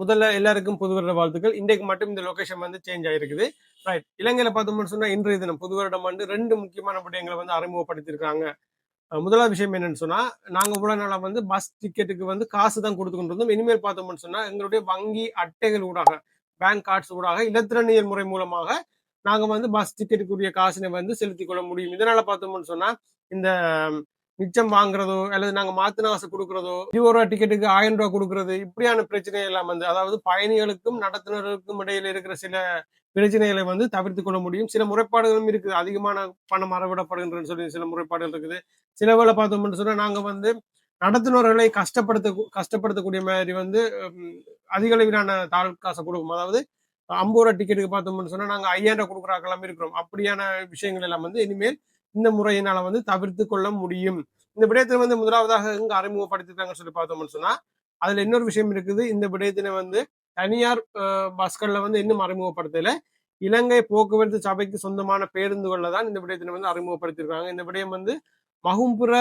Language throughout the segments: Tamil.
முதல்ல எல்லாருக்கும் புது வருட வாழ்த்துக்கள். இன்றைக்கு மட்டும் இந்த லொகேஷன் வந்து சேஞ்ச் ஆயிருக்குது. ரைட் இலங்கையில பார்த்தோம்னு சொன்னா இன்றைய தினம் புது வருடம் வந்து ரெண்டு முக்கியமான விடயங்களை வந்து அறிமுகப்படுத்தியிருக்காங்க. முதலாவது விஷயம் என்னன்னு சொன்னா நாங்க இவ்வளவு நாளா வந்து பஸ் டிக்கெட்டுக்கு வந்து காசு தான் கொடுத்துக்கொண்டிருந்தோம் இனிமேல் பார்த்தோம்னு சொன்னா எங்களுடைய வங்கி அட்டைகள் ஊடாக பேங்க் கார்ட்ஸ் ஊடாக இலத்திரனியல் முறை மூலமாக நாங்க வந்து பஸ் டிக்கெட்டுக்குரிய காசினை வந்து செலுத்திக் கொள்ள முடியும். இதனால பார்த்தோம்னு சொன்னா இந்த மிச்சம் வாங்குறதோ அல்லது நாங்க மாத்தின காசு கொடுக்கறதோ இருபது ரூபா டிக்கெட்டுக்கு ஆயிரம் ரூபாய் கொடுக்கறது இப்படியான பிரச்சனை எல்லாம் வந்து அதாவது பயணிகளுக்கும் நடத்துனருக்கும் இடையில இருக்கிற சில பிரச்சனைகளை வந்து தவிர்த்து கொள்ள முடியும். சில முறைப்பாடுகளும் இருக்குது. அதிகமான பணம் அறவிடப்படுகின்றன்னு சொல்லி சில முறைப்பாடுகள் இருக்குது. சில வேலை பார்த்தோம்னு சொன்னா நாங்க வந்து நடத்துனர்களை கஷ்டப்படுத்த கஷ்டப்படுத்தக்கூடிய மாதிரி வந்து அதிகளவிலான அதிக அளவிலான தாள் காசை கொடுக்கும் அதாவது ஐம்பது ரூபா டிக்கெட்டுக்கு பார்த்தோம்னு சொன்னா நாங்க ஐயாயிரம் ரூபாய் கொடுக்குறாக்கெல்லாம் இருக்கிறோம். அப்படியான விஷயங்கள் எல்லாம் வந்து இனிமேல் இந்த முறையினால வந்து தவிர்த்து கொள்ள முடியும். இந்த விடயத்தில் வந்து முதலாவதாக எங்க அறிமுகப்படுத்திருக்காங்கன்னு சொல்லி பார்த்தோம்னு சொன்னா அதுல இன்னொரு விஷயம் இருக்குது. இந்த விடயத்தினை வந்து தனியார் பஸ்கள்ல வந்து இன்னும் அறிமுகப்படுத்தல. இலங்கை போக்குவரத்து சபைக்கு சொந்தமான பேருந்துகள்ல தான் இந்த விடயத்தினை வந்து அறிமுகப்படுத்தியிருக்காங்க. இந்த விடயம் வந்து மகும்புற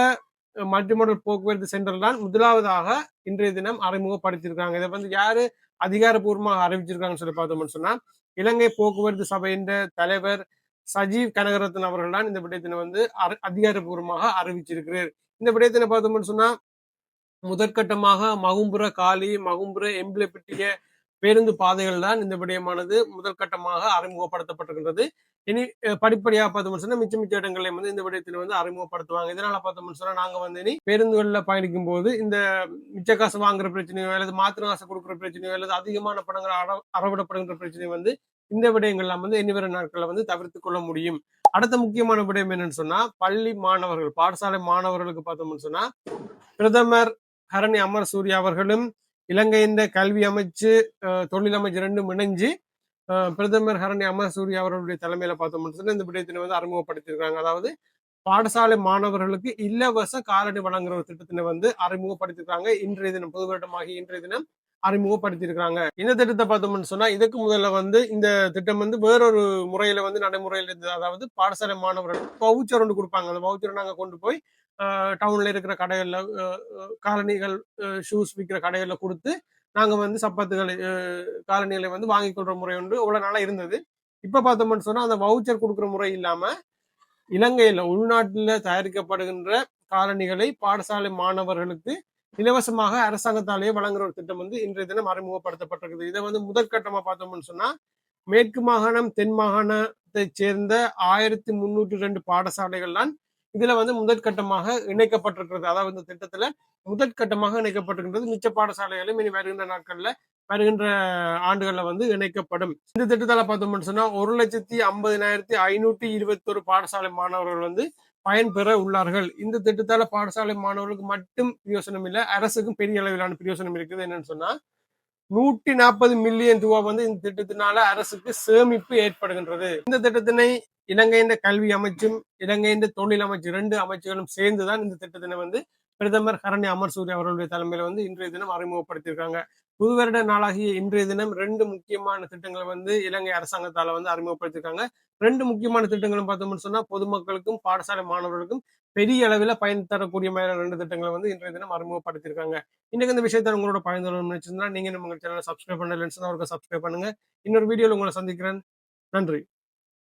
மல்டிமோடல் போக்குவரத்து சென்டர் தான் முதலாவதாக இன்றைய தினம் அறிமுகப்படுத்தியிருக்காங்க. இதை வந்து யாரு அதிகாரப்பூர்வமாக அறிவிச்சிருக்காங்கன்னு சொல்லி பார்த்தோம்னு சொன்னா இலங்கை போக்குவரத்து சபையின் தலைவர் சஜீவ் கனகரத்ன அவர்கள் தான் இந்த விடயத்தினை வந்து அதிகாரப்பூர்வமாக அறிவிச்சிருக்கிறார். இந்த விடயத்தினை பார்த்தோம்னு சொன்னா முதற்கட்டமாக மகும்புற காலி மகும்புற எம்பிளப்பிட்டிய பேருந்து பாதைகள் தான் இந்த விடயமானது முதற்கட்டமாக அறிமுகப்படுத்தப்பட்டிருக்கின்றது. இனி படிப்படியாக பார்த்தோம்னு சொன்னா மிச்ச மிச்ச இடங்களையும் வந்து இந்த விடயத்தில் வந்து அறிமுகப்படுத்துவாங்க. இதனால பார்த்தோம்னு சொன்னா நாங்க வந்து இனி பேருந்துகளில் பயணிக்கும் போது இந்த மிச்ச காசு வாங்குற பிரச்சனையோ அல்லது மாத்திர காசு கொடுக்குற பிரச்சனையோ அல்லது அதிகமான பணங்கள் அற அறவிடப்படுகின்ற பிரச்சனையோ வந்து இந்த விடயங்கள்லாம் வந்து இனிவர நாட்களில் வந்து தவிர்த்து கொள்ள முடியும். அடுத்த முக்கியமான விடயம் என்னன்னு சொன்னா பள்ளி மாணவர்கள் பாடசாலை மாணவர்களுக்கு பார்த்தோம்னு சொன்னா பிரதமர் ஹரணி அமர் சூர்யா அவர்களும் இந்த கல்வி அமைச்சு தொழில் அமைச்சு ரெண்டும் இணைஞ்சு பிரதமர் ஹரணி அமர் சூர்யா அவர்களுடைய தலைமையில பார்த்தோம்னு சொன்னா இந்த விடயத்தினை வந்து அறிமுகப்படுத்தியிருக்காங்க. அதாவது பாடசாலை மாணவர்களுக்கு இலவச காலடி வழங்குற ஒரு திட்டத்தினை வந்து அறிமுகப்படுத்தியிருக்காங்க. இன்றைய தினம் பொது வருடமாகி இன்றைய தினம் அறிமுகப்படுத்தியிருக்காங்க இந்த திட்டத்தை பார்த்தோம்னு சொன்னா இதுக்கு முதல்ல வந்து இந்த திட்டம் வந்து வேறொரு முறையில வந்து நடைமுறையில் இருந்தது. அதாவது பாடசாலை மாணவர்கள் வவுச்சர் ஒன்று கொடுப்பாங்க. அந்த வவுச்சரை நாங்கள் கொண்டு போய் டவுன்ல இருக்கிற கடைகளில் காலனிகள் காலணிகள் ஷூஸ் விற்கிற கடைகளில் கொடுத்து நாங்கள் வந்து சப்பாத்துகளை காலனிகளை காலணிகளை வந்து வாங்கி கொள்ற முறை ஒன்று இவ்வளோ நாளாக இருந்தது. இப்போ பார்த்தோம்னு சொன்னால் அந்த வவுச்சர் கொடுக்குற முறை இல்லாமல் இலங்கையில் உள்நாட்டில் தயாரிக்கப்படுகின்ற காலணிகளை பாடசாலை மாணவர்களுக்கு இலவசமாக அரசாங்கத்தாலேயே வழங்குற ஒரு திட்டம் வந்து இன்றைய தினம் அறிமுகப்படுத்தப்பட்டிருக்குது. இதை வந்து முதற்கட்டமா பார்த்தோம்னு சொன்னா மேற்கு மாகாணம் தென் மாகாணத்தை சேர்ந்த ஆயிரத்தி முன்னூற்றி ரெண்டு பாடசாலைகள் தான் இதுல வந்து முதற்கட்டமாக இணைக்கப்பட்டிருக்கிறது. அதாவது இந்த திட்டத்துல முதற்கட்டமாக இணைக்கப்பட்டிருக்கிறது மிச்ச பாடசாலைகளும் இனி வருகின்ற நாட்கள்ல வருகின்ற ஆண்டுகள்ல வந்து இணைக்கப்படும். இந்த திட்டத்தால பார்த்தோம்னு சொன்னா ஒரு லட்சத்தி ஐம்பதினாயிரத்தி ஐநூத்தி இருபத்தொரு பாடசாலை மாணவர்கள் வந்து பயன்பெற உள்ளார்கள். இந்த திட்டத்தால பாடசாலை மாணவர்களுக்கு மட்டும் பிரயோசனம் இல்லை அரசுக்கும் பெரிய அளவிலான பிரயோசனம் இருக்குது. என்னன்னு சொன்னா நூற்றி நாற்பது மில்லியன் ரூபா வந்து இந்த திட்டத்தினால அரசுக்கு சேமிப்பு ஏற்படுகின்றது. இந்த திட்டத்தினை இலங்கையின் கல்வி அமைச்சும் இலங்கையின் தொழில் அமைச்சு ரெண்டு அமைச்சுகளும் சேர்ந்துதான் இந்த திட்டத்தினை வந்து பிரதமர் ஹரணி அமர் சூரி அவர்களுடைய தலைமையில வந்து இன்றைய தினம் அறிமுகப்படுத்தியிருக்காங்க. புது வருட நாளாகிய இன்றைய தினம் ரெண்டு முக்கியமான திட்டங்களை வந்து இலங்கை அரசாங்கத்தால வந்து அறிமுகப்படுத்தியிருக்காங்க. ரெண்டு முக்கியமான திட்டங்களும் பார்த்தோம்னு சொன்னா பொதுமக்களுக்கும் பாடசாலை மாணவர்களுக்கும் பெரிய அளவில் பயன் தரக்கூடிய மாதிரி ரெண்டு திட்டங்களை வந்து இன்றைய தினம் அறிமுகப்படுத்தியிருக்காங்க. இன்னைக்கு இந்த விஷயத்தை உங்களோட பயந்து நினைச்சிருந்தா நீங்க நம்ம சேனலை சப்ஸ்கிரைப் பண்ணலன்னு சொன்னா அவருக்கு சப்ஸ்கிரைப் பண்ணுங்க. இன்னொரு வீடியோவில் உங்களை சந்திக்கிறேன். நன்றி.